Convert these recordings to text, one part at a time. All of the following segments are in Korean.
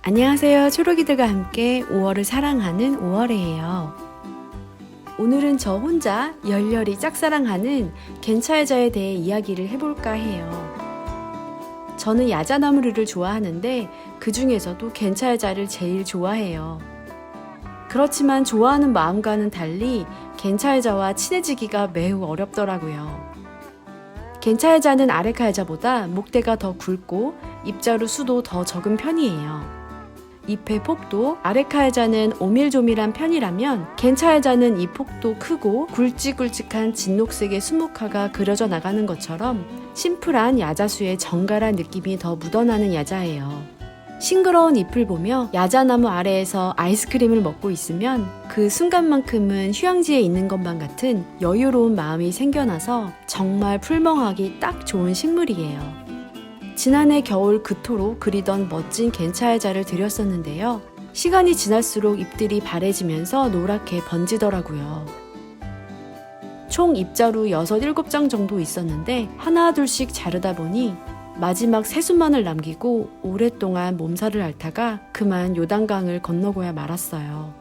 안녕하세요. 초록이들과 함께 5월을 사랑하는 5월이에요. 오늘은 저 혼자 열렬히 짝사랑하는 겐차여자에 대해 이야기를 해볼까 해요. 저는 야자나무르를 좋아하는데 그 중에서도 겐차여자를 제일 좋아해요. 그렇지만 좋아하는 마음과는 달리 겐차여자와 친해지기가 매우 어렵더라고요. 겐차여자는 아레카여자보다 목대가 더 굵고 입자루 수도 더 적은 편이에요. 잎의 폭도 아레카여자는 오밀조밀한 편이라면 겐차여자는 이 폭도 크고 굵직굵직한 진녹색의 수묵화가 그려져 나가는 것처럼 심플한 야자수의 정갈한 느낌이 더 묻어나는 야자예요. 싱그러운 잎을 보며 야자나무 아래에서 아이스크림을 먹고 있으면 그 순간만큼은 휴양지에 있는 것만 같은 여유로운 마음이 생겨나서 정말 풀멍하기 딱 좋은 식물이에요. 지난해 겨울 그토록 그리던 멋진 겐차여자를 드렸었는데요. 시간이 지날수록 잎들이 바래지면서 노랗게 번지더라고요. 총 잎자루 6, 7장 정도 있었는데 하나 둘씩 자르다 보니 마지막 세수만을 남기고 오랫동안 몸살을 앓다가 그만 요단강을 건너고야 말았어요.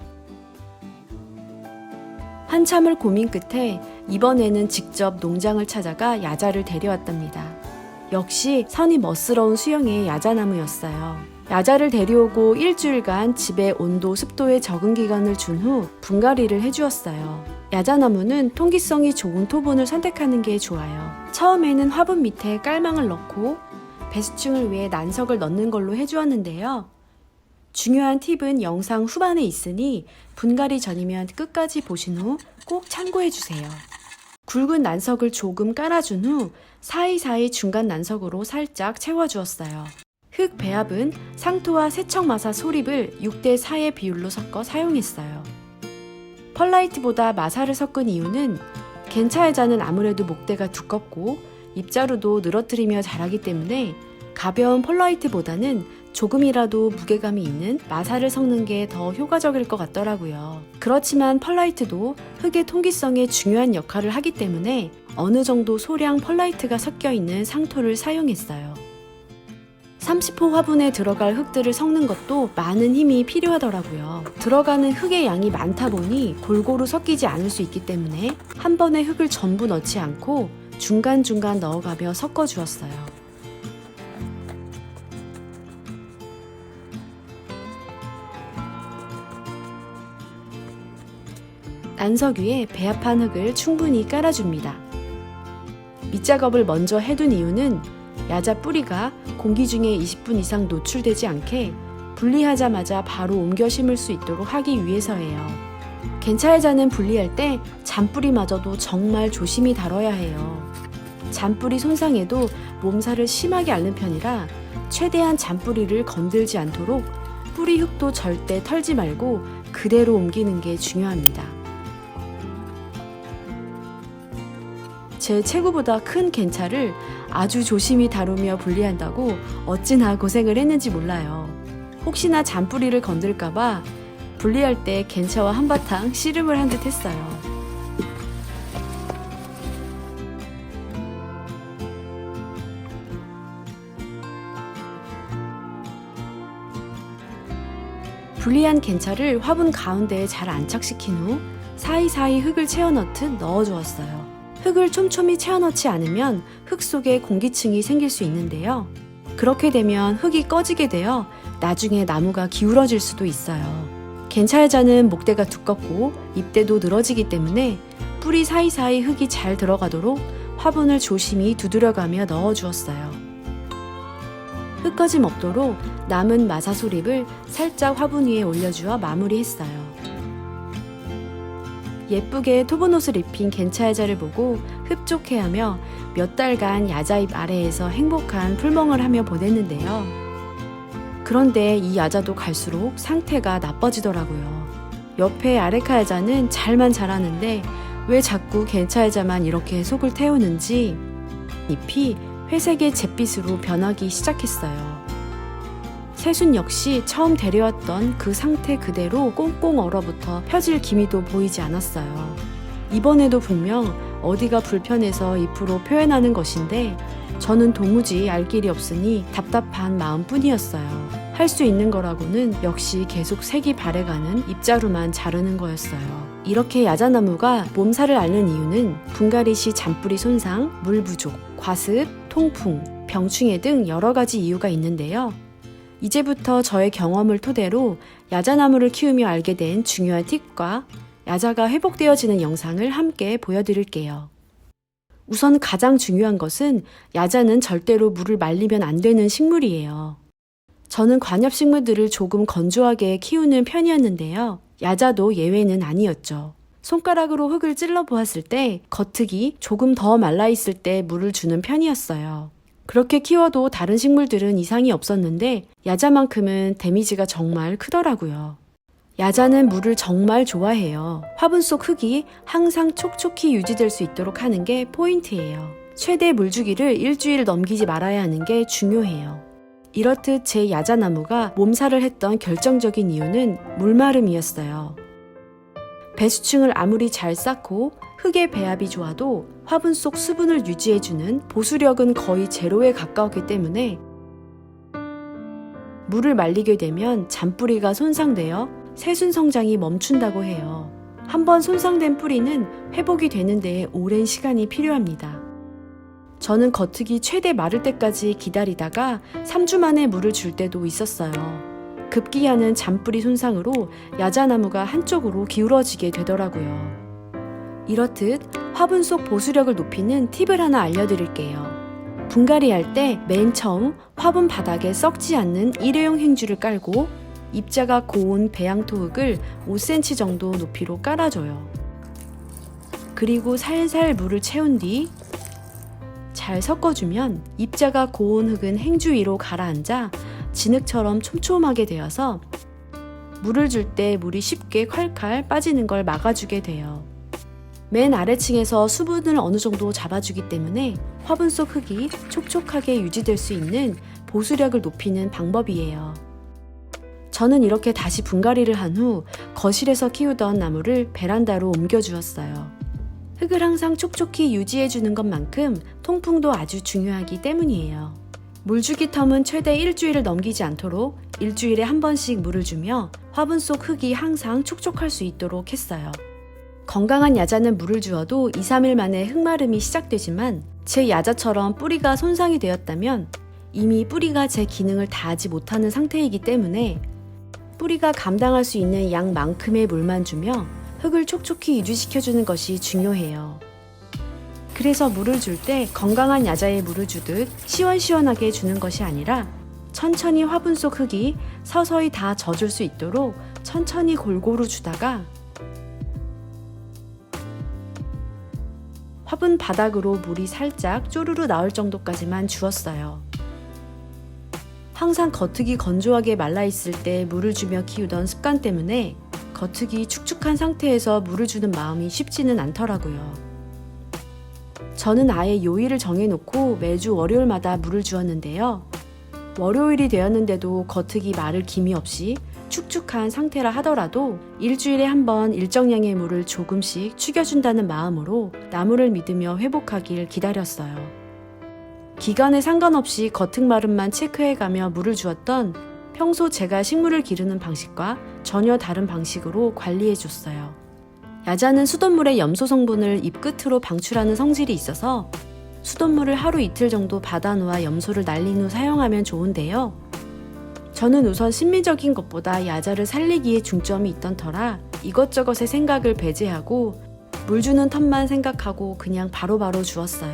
한참을 고민 끝에 이번에는 직접 농장을 찾아가 야자를 데려왔답니다. 역시 선이 멋스러운 수영의 야자나무였어요. 야자를 데려오고 일주일간 집에 온도, 습도에 적응 기간을 준 후 분갈이를 해주었어요. 야자나무는 통기성이 좋은 토분을 선택하는 게 좋아요. 처음에는 화분 밑에 깔망을 넣고 배수층을 위해 난석을 넣는 걸로 해주었는데요. 중요한 팁은 영상 후반에 있으니 분갈이 전이면 끝까지 보신 후 꼭 참고해 주세요. 굵은 난석을 조금 깔아준 후 사이사이 중간 난석으로 살짝 채워주었어요. 흙 배합은 상토와 세척마사 소립을 6대 4의 비율로 섞어 사용했어요. 펄라이트보다 마사를 섞은 이유는 겐차여자는 아무래도 목대가 두껍고 입자루도 늘어뜨리며 자라기 때문에 가벼운 펄라이트보다는 조금이라도 무게감이 있는 마사를 섞는 게 더 효과적일 것 같더라고요. 그렇지만 펄라이트도 흙의 통기성에 중요한 역할을 하기 때문에 어느 정도 소량 펄라이트가 섞여 있는 상토를 사용했어요. 30호 화분에 들어갈 흙들을 섞는 것도 많은 힘이 필요하더라고요. 들어가는 흙의 양이 많다 보니 골고루 섞이지 않을 수 있기 때문에 한 번에 흙을 전부 넣지 않고 중간중간 넣어가며 섞어 주었어요. 난석 위에 배합한 흙을 충분히 깔아줍니다. 밑작업을 먼저 해둔 이유는 야자 뿌리가 공기 중에 20분 이상 노출되지 않게 분리하자마자 바로 옮겨 심을 수 있도록 하기 위해서예요. 겐차여자는 분리할 때 잔뿌리마저도 정말 조심히 다뤄야 해요. 잔뿌리 손상에도 몸살을 심하게 앓는 편이라 최대한 잔뿌리를 건들지 않도록 뿌리 흙도 절대 털지 말고 그대로 옮기는 게 중요합니다. 제 체구보다 큰 겐차를 아주 조심히 다루며 분리한다고 어찌나 고생을 했는지 몰라요. 혹시나 잔뿌리를 건들까봐 분리할 때 겐차와 한바탕 씨름을 한 듯 했어요. 분리한 겐차를 화분 가운데에 잘 안착시킨 후 사이사이 흙을 채워 넣듯 넣어주었어요. 흙을 촘촘히 채워넣지 않으면 흙 속에 공기층이 생길 수 있는데요. 그렇게 되면 흙이 꺼지게 되어 나중에 나무가 기울어질 수도 있어요. 겐차여자는 목대가 두껍고 잎대도 늘어지기 때문에 뿌리 사이사이 흙이 잘 들어가도록 화분을 조심히 두드려가며 넣어 주었어요. 흙꺼짐 없도록 남은 마사소립을 살짝 화분 위에 올려주어 마무리했어요. 예쁘게 토분옷을 입힌 겐차 여자를 보고 흡족해하며 몇 달간 야자잎 아래에서 행복한 풀멍을 하며 보냈는데요. 그런데 이 야자도 갈수록 상태가 나빠지더라고요. 옆에 아레카 야자는 잘만 자라는데 왜 자꾸 겐차 여자만 이렇게 속을 태우는지 잎이 회색의 잿빛으로 변하기 시작했어요. 새순 역시 처음 데려왔던 그 상태 그대로 꽁꽁 얼어붙어 펴질 기미도 보이지 않았어요. 이번에도 분명 어디가 불편해서 잎으로 표현하는 것인데 저는 도무지 알 길이 없으니 답답한 마음뿐이었어요. 할 수 있는 거라고는 역시 계속 색이 발해가는 입자루만 자르는 거였어요. 이렇게 야자나무가 몸살을 앓는 이유는 분갈이시 잔뿌리 손상, 물 부족, 과습, 통풍, 병충해 등 여러 가지 이유가 있는데요. 이제부터 저의 경험을 토대로 야자나무를 키우며 알게 된 중요한 팁과 야자가 회복되어지는 영상을 함께 보여드릴게요. 우선 가장 중요한 것은 야자는 절대로 물을 말리면 안 되는 식물이에요. 저는 관엽식물들을 조금 건조하게 키우는 편이었는데요. 야자도 예외는 아니었죠. 손가락으로 흙을 찔러 보았을 때 겉흙이 조금 더 말라 있을 때 물을 주는 편이었어요. 그렇게 키워도 다른 식물들은 이상이 없었는데 야자만큼은 데미지가 정말 크더라고요. 야자는 물을 정말 좋아해요. 화분 속 흙이 항상 촉촉히 유지될 수 있도록 하는 게 포인트예요. 최대 물주기를 일주일 넘기지 말아야 하는 게 중요해요. 이렇듯 제 야자나무가 몸살을 했던 결정적인 이유는 물마름이었어요. 배수층을 아무리 잘 쌓고 흙의 배합이 좋아도 화분 속 수분을 유지해주는 보수력은 거의 제로에 가까웠기 때문에 물을 말리게 되면 잔뿌리가 손상되어 새순 성장이 멈춘다고 해요. 한번 손상된 뿌리는 회복이 되는데 오랜 시간이 필요합니다. 저는 겉흙이 최대 마를 때까지 기다리다가 3주 만에 물을 줄 때도 있었어요. 급기야는 잔뿌리 손상으로 야자나무가 한쪽으로 기울어지게 되더라고요. 이렇듯 화분 속 보수력을 높이는 팁을 하나 알려드릴게요. 분갈이 할 때 맨 처음 화분 바닥에 썩지 않는 일회용 행주를 깔고 입자가 고운 배양토 흙을 5cm 정도 높이로 깔아줘요. 그리고 살살 물을 채운 뒤 잘 섞어주면 입자가 고운 흙은 행주 위로 가라앉아 진흙처럼 촘촘하게 되어서 물을 줄 때 물이 쉽게 콸콸 빠지는 걸 막아주게 돼요. 맨 아래층에서 수분을 어느 정도 잡아주기 때문에 화분 속 흙이 촉촉하게 유지될 수 있는 보수력을 높이는 방법이에요. 저는 이렇게 다시 분갈이를 한 후 거실에서 키우던 나무를 베란다로 옮겨주었어요. 흙을 항상 촉촉히 유지해주는 것만큼 통풍도 아주 중요하기 때문이에요. 물주기 텀은 최대 일주일을 넘기지 않도록 일주일에 한 번씩 물을 주며 화분 속 흙이 항상 촉촉할 수 있도록 했어요. 건강한 야자는 물을 주어도 2, 3일 만에 흙마름이 시작되지만 제 야자처럼 뿌리가 손상이 되었다면 이미 뿌리가 제 기능을 다하지 못하는 상태이기 때문에 뿌리가 감당할 수 있는 양만큼의 물만 주며 흙을 촉촉히 유지시켜주는 것이 중요해요. 그래서 물을 줄 때 건강한 야자에 물을 주듯 시원시원하게 주는 것이 아니라 천천히 화분 속 흙이 서서히 다 젖을 수 있도록 천천히 골고루 주다가 화분 바닥으로 물이 살짝 쪼르르 나올 정도까지만 주었어요. 항상 겉흙이 건조하게 말라 있을 때 물을 주며 키우던 습관 때문에 겉흙이 축축한 상태에서 물을 주는 마음이 쉽지는 않더라고요. 저는 아예 요일을 정해놓고 매주 월요일마다 물을 주었는데요. 월요일이 되었는데도 겉흙이 마를 김이 없이 축축한 상태라 하더라도 일주일에 한 번 일정량의 물을 조금씩 축여준다는 마음으로 나무를 믿으며 회복하길 기다렸어요. 기간에 상관없이 겉흙 마름만 체크해가며 물을 주었던 평소 제가 식물을 기르는 방식과 전혀 다른 방식으로 관리해줬어요. 야자는 수돗물의 염소 성분을 잎 끝으로 방출하는 성질이 있어서 수돗물을 하루 이틀 정도 받아놓아 염소를 날린 후 사용하면 좋은데요. 저는 우선 심미적인 것보다 야자를 살리기에 중점이 있던 터라 이것저것의 생각을 배제하고 물 주는 텀만 생각하고 그냥 바로 바로 주었어요.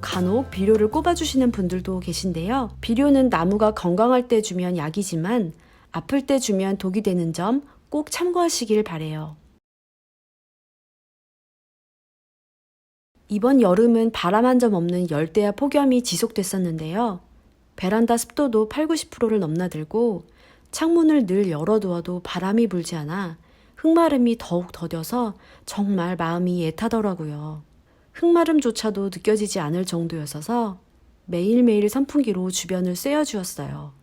간혹 비료를 꼽아주시는 분들도 계신데요. 비료는 나무가 건강할 때 주면 약이지만 아플 때 주면 독이 되는 점 꼭 참고하시길 바래요. 이번 여름은 바람 한 점 없는 열대야 폭염이 지속됐었는데요. 베란다 습도도 8, 90%를 넘나들고 창문을 늘 열어두어도 바람이 불지 않아 흙마름이 더욱 더뎌서 정말 마음이 애타더라고요. 흙마름조차도 느껴지지 않을 정도였어서 매일매일 선풍기로 주변을 쐬어 주었어요.